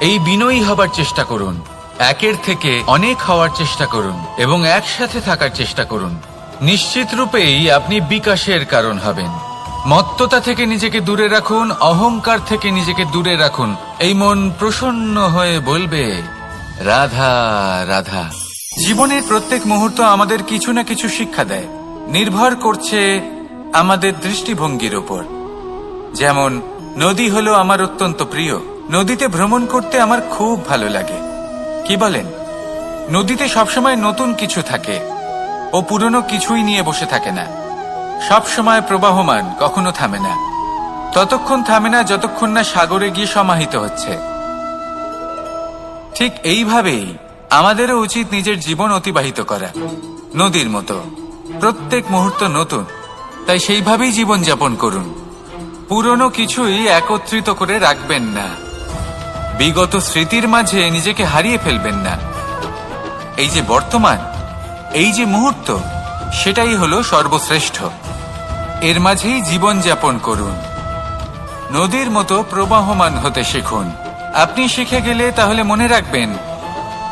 এই বিনয়ী হবার চেষ্টা করুন। একের থেকে অনেক হওয়ার চেষ্টা করুন এবং একসাথে থাকার চেষ্টা করুন। নিশ্চিত রূপেই আপনি বিকাশের কারণ হবেন। মত্ততা থেকে নিজেকে দূরে রাখুন, অহংকার থেকে নিজেকে দূরে রাখুন। এই মন প্রসন্ন হয়ে বলবে, রাধা রাধা। জীবনের প্রত্যেক মুহূর্ত আমাদের কিছু না কিছু শিক্ষা দেয়। নির্ভর করছে আমাদের দৃষ্টিভঙ্গির ওপর যেমন, নদী হলো আমার অত্যন্ত প্রিয়। নদীতে ভ্রমণ করতে আমার খুব ভালো লাগে। কি বলেন? নদীতে সবসময় নতুন কিছু থাকে ও পুরনো কিছুই নিয়ে বসে থাকে না। সব সময় প্রবাহমান, কখনো থামে না। ততক্ষণ থামে না যতক্ষণ না সাগরে গিয়ে সমাহিত হচ্ছে। ঠিক এইভাবেই আমাদেরও উচিত নিজের জীবন অতিবাহিত করা, নদীর মতো। প্রত্যেক মুহূর্ত নতুন, তাই সেইভাবেই জীবন যাপন করুন। পুরনো কিছুই একত্রিত করে রাখবেন না। বিগত স্মৃতির মাঝে নিজেকে হারিয়ে ফেলবেন না। এই যে বর্তমান, এই যে মুহূর্ত, সেটাই হলো সর্বশ্রেষ্ঠ। এর মাঝেই জীবন যাপন করুন। নদীর মতো প্রবাহমান হতে শিখুন। আপনি শিখে গেলে তাহলে মনে রাখবেন,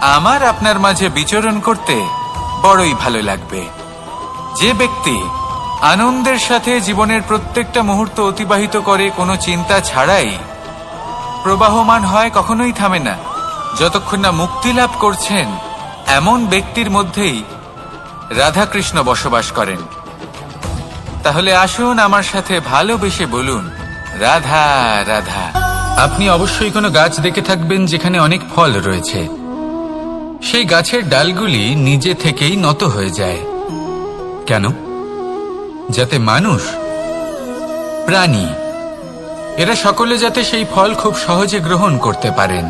আমার আপনার মাঝে বিচরণ করতে বড়ই ভালো লাগবে। যে ব্যক্তি আনন্দের সাথে জীবনের প্রত্যেকটা মুহূর্ত অতিবাহিত করে কোনো চিন্তা ছাড়াই প্রবাহমান হয় কখনোই থামে না। যতক্ষণ না মুক্তি লাভ করছেন, এমন ব্যক্তির মধ্যেই রাধাকৃষ্ণ বসবাস করেন। তাহলে আসুন আমার সাথে ভালোবেসে বলুন, রাধা রাধা। আপনি অবশ্যই কোনো গাছ দেখে থাকবেন যেখানে অনেক ফল রয়েছে। সেই গাছের ডালগুলি নিজে থেকেই নত হয়ে যায়। কেন? যাতে মানুষ, প্রাণী এরা সকলে যাতে সেই ফল খুব সহজে গ্রহণ করতে পারেন।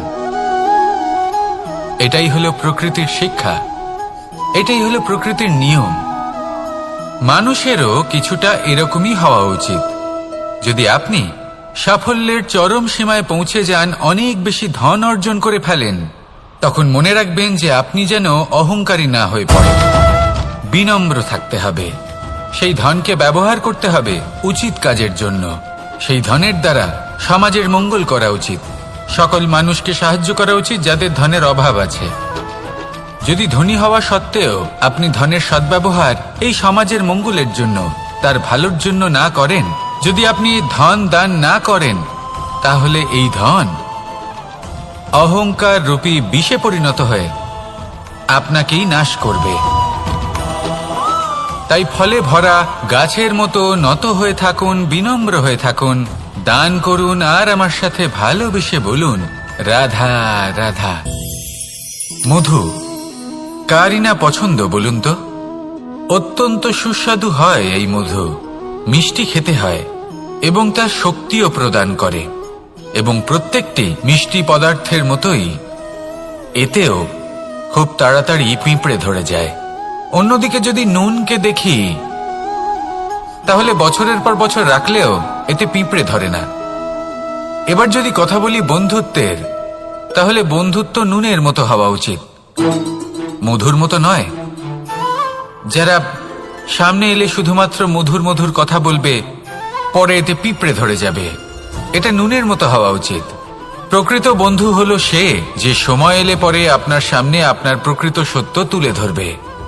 এটাই হলো প্রকৃতির শিক্ষা। এটাই হলো প্রকৃতির নিয়ম। মানুষেরও কিছুটা এরকমই হওয়া উচিত। যদি আপনি সাফল্যের চরম সীমায় পৌঁছে যান, অনেক বেশি ধন অর্জন করে ফেলেন, তখন মনে রাখবেন যে আপনি যেন অহংকারী না হয়ে পড়েন। বিনম্র থাকতে হবে। সেই ধনকে ব্যবহার করতে হবে উচিত কাজের জন্য। সেই ধনের দ্বারা সমাজের মঙ্গল করা উচিত। সকল মানুষকে সাহায্য করা উচিত যাদের ধনের অভাব আছে। যদি ধনী হওয়া সত্ত্বেও আপনি ধনের সদ্ব্যবহার এই সমাজের মঙ্গলের জন্য, তার ভালোর জন্য না করেন, যদি আপনি ধন দান না করেন, তাহলে এই ধন অহংকার রূপী বিষে পরিণত হয়ে আপনাকেই নাশ করবে। তাই ফলে ভরা গাছের মতো নত হয়ে থাকুন, বিনম্র হয়ে থাকুন। দান করুন আর আমার সাথে ভালোবেসে বলুন, রাধা রাধা। মধু, কারই না পছন্দ বলুন তো? অত্যন্ত সুস্বাদু হয় এই মধু, মিষ্টি খেতে হয় এবং তার শক্তিও প্রদান করে। এবং প্রত্যেকটি মিষ্টি পদার্থের মতোই এতেও খুব তাড়াতাড়ি পিঁপড়ে ধরে যায়। অন্যদিকে যদি নুনকে দেখি, তাহলে বছরের পর বছর রাখলেও এতে পিঁপড়ে ধরে না। এবার যদি কথা বলি বন্ধুত্বের, তাহলে বন্ধুত্ব নুনের মতো হওয়া উচিত। মধুর মতো নয়। যারা সামনে এলে শুধুমাত্র মধুর মধুর কথা বলবে, পরে এতে পিঁপড়ে ধরে যাবে। এটা নুনের মতো হওয়া উচিত। প্রকৃত বন্ধু হলো সে যে সময় এলে পরে আপনার সামনে আপনার প্রকৃত সত্য তুলে ধরবে।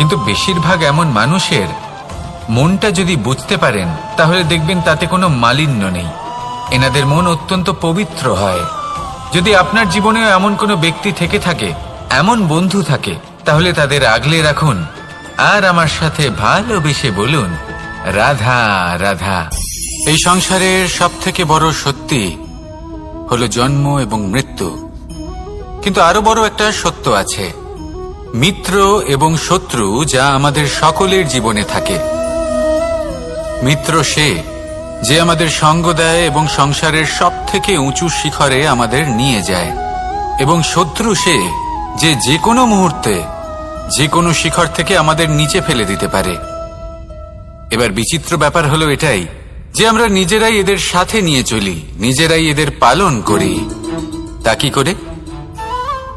কিন্তু বেশিরভাগ এমন মানুষের মনটা যদি বুঝতে পারেন, তাহলে দেখবেন তাতে কোনো মালিন্য নেই। এনাদের মন অত্যন্ত পবিত্র হয়। যদি আপনার জীবনেও এমন কোনো ব্যক্তি থেকে থাকে, এমন বন্ধু থাকে, তাহলে তাদের আগলে রাখুন। আর আমার সাথে ভালোবেসে বলুন, রাধা রাধা। এই সংসারের সব থেকে বড় সত্যি হলো জন্ম এবং মৃত্যু। কিন্তু আরও বড় একটা সত্য আছে। মিত্র এবং শত্রু যা আমাদের সকলের জীবনে থাকে। মিত্র সে, যে আমাদের সঙ্গ দেয় এবং সংসারের সব থেকে উঁচু শিখরে আমাদের নিয়ে যায়। এবং শত্রু সে, যে যে কোনো মুহূর্তে যে কোনো শিখর থেকে আমাদের নিচে ফেলে দিতে পারে। এবার বিচিত্র ব্যাপার হলো এটাই, যে আমরা নিজেরাই এদের সাথে নিয়ে চলি, নিজেরাই এদের পালন করি। তা কি করে?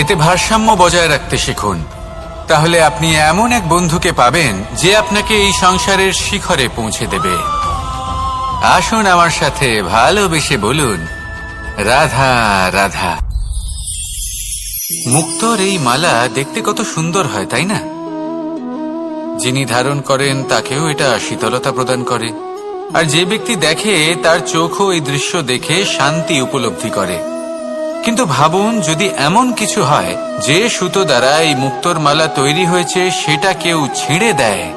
এতে ভারসাম্য বজায় রাখতে শিখুন। তাহলে আপনি এমন এক বন্ধুকে পাবেন যে আপনাকে এই সংসারের শিখরে পৌঁছে দেবে। আসুন আমার সাথে ভালোবেসে বলুন, রাধা রাধা। মুক্তর এই মালা দেখতে কত সুন্দর হয়, তাই না? যিনি ধারণ করেন তাকেও এটা শীতলতা প্রদান করে। আর যে ব্যক্তি দেখে, তার চোখও এই দৃশ্য দেখে শান্তি উপলব্ধি করে। কিন্তু ভাবুন, যদি এমন কিছু হয়, যে সুতো দ্বারা এই মুক্তোর মালা তৈরি হয়েছে, সেটা কেউ ছিঁড়ে দেয়।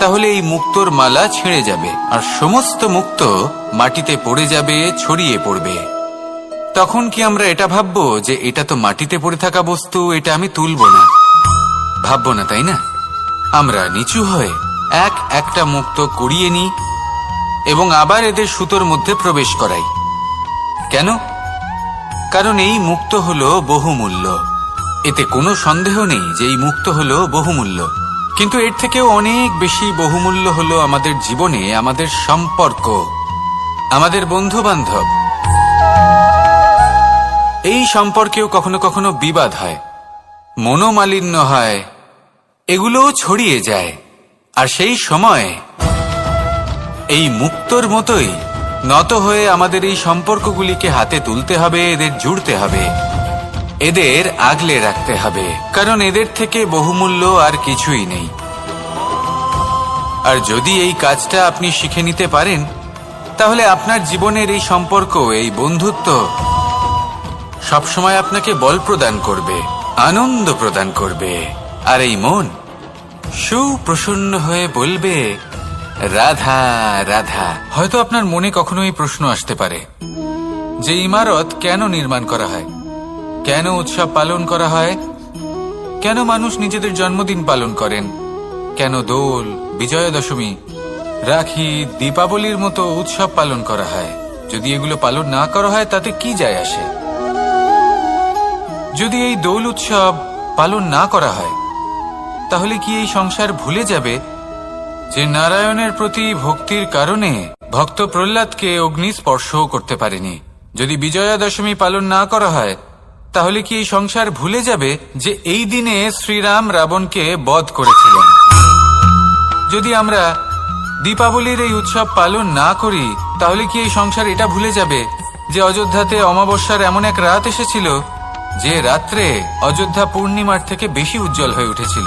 তাহলে এই মুক্তোর মালা ছিঁড়ে যাবে, আর সমস্ত মুক্ত মাটিতে পড়ে যাবে, ছড়িয়ে পড়বে। তখন কি আমরা এটা ভাববো, যে এটা তো মাটিতে পড়ে থাকা বস্তু, এটা আমি তুলব না? ভাববো না, তাই না? আমরা নিচু হয়ে এক একটা মুক্ত কুড়িয়ে নিই, এবং আবার এদের সুতোর মধ্যে প্রবেশ করাই। কেন? কারণ এই মুক্ত হলো বহুমূল্য। এতে কোনো সন্দেহ নেই যে এই মুক্ত হল বহুমূল্য। কিন্তু এর থেকেও অনেক বেশি বহুমূল্য হলো আমাদের জীবনে আমাদের সম্পর্ক, আমাদের বন্ধু বান্ধব এই সম্পর্কেও কখনো কখনো বিবাদ হয়, মনোমালিন্য হয়, এগুলোও ছড়িয়ে যায়। আর সেই সময় এই মুক্তর মতোই নত হয়ে আমাদের এই সম্পর্কগুলিকে হাতে তুলতে হবে, এদের জুড়তে হবে। এদের আগলে রাখতে হবে, কারণ এদের থেকে বহুমূল্য আর কিছুই নেই। আর যদি এই কাজটা আপনি শিখে নিতে পারেন, তাহলে আপনার জীবনের এই সম্পর্ক, এই বন্ধুত্ব সবসময় আপনাকে বল প্রদান করবে, আনন্দ প্রদান করবে। আর এই মন সুপ্রসন্ন হয়ে বলবে রাধা রাধা। হয়তো আপনার মনে কখনো এই প্রশ্ন আসতে পারে, যে ইমারত কেন নির্মাণ করা হয়? কেন উৎসব পালন করা হয়? কেন মানুষ নিজেদের জন্মদিন পালন করেন? কেন দোল বিজয়া দশমী রাখি, দীপাবলির মতো উৎসব পালন করা হয়? যদি এগুলো পালন না করা হয়, তাতে কি যায় আসে? যদি এই দোল উৎসব পালন না করা হয়, তাহলে কি এই সংসার ভুলে যাবে? যে নারায়ণের প্রতি ভক্তির কারণে ভক্ত প্রহ্লাদকে অগ্নি স্পর্শও করতে পারেনি। যদি বিজয়া দশমী পালন না করা হয়, তাহলে কি এই সংসার ভুলে যাবে যে এই দিনে শ্রীরাম রাবণকে বধ করেছিলেন? যদি আমরা দীপাবলির এই উৎসব পালন না করি, তাহলে কি এই সংসার এটা ভুলে যাবে যে অযোধ্যাতে অমাবস্যার এমন এক রাত এসেছিল, যে রাত্রে অযোধ্যা পূর্ণিমার থেকে বেশি উজ্জ্বল হয়ে উঠেছিল?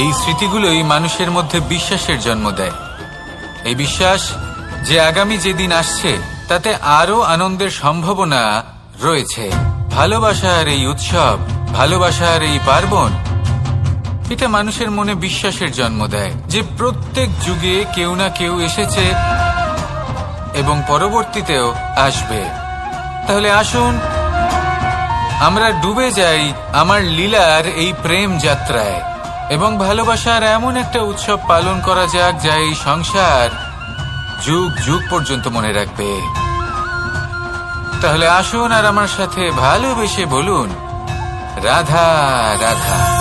এই স্মৃতিগুলোই মানুষের মধ্যে বিশ্বাসের জন্ম দেয়। এই বিশ্বাস যে আগামী যেদিন আসছে, তাতে আরও আনন্দের সম্ভাবনা রয়েছে। ভালোবাসার এই উৎসব, ভালোবাসার এই পার্বণ, এটা মানুষের মনে বিশ্বাসের জন্ম দেয় যে প্রত্যেক যুগে কেউ না কেউ এসেছে এবং পরবর্তীতেও আসবে। তাহলে আসুন, আমরা ডুবে যাই আমার লীলার এই প্রেম যাত্রায়। এবং ভালোবাসার এমন একটা উৎসব পালন করা যাক যা এই সংসার যুগ যুগ পর্যন্ত মনে রাখবে। তাহলে আসুন আর আমার সাথে ভালোবেসে বলুন, রাধা রাধা।